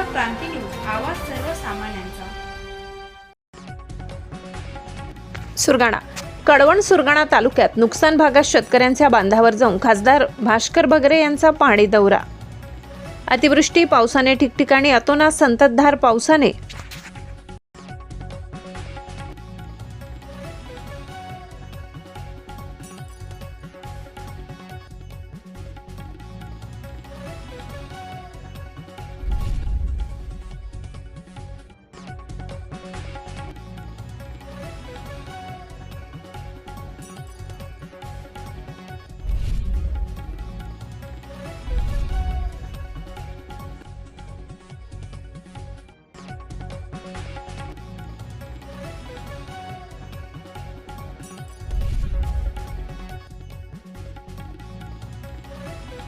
क्रांती news आवाज सर्वसामान्यांचा. सुरगाणा. कडवण सुरगाणा तालुक्यात नुकसान भागात शेतकऱ्यांच्या बांधावर जाऊन खासदार भास्कर बगरे यांचा पाणी दौरा. अतिवृष्टी पावसाने ठिकठिकाणी अतोनात संततधार पावसाने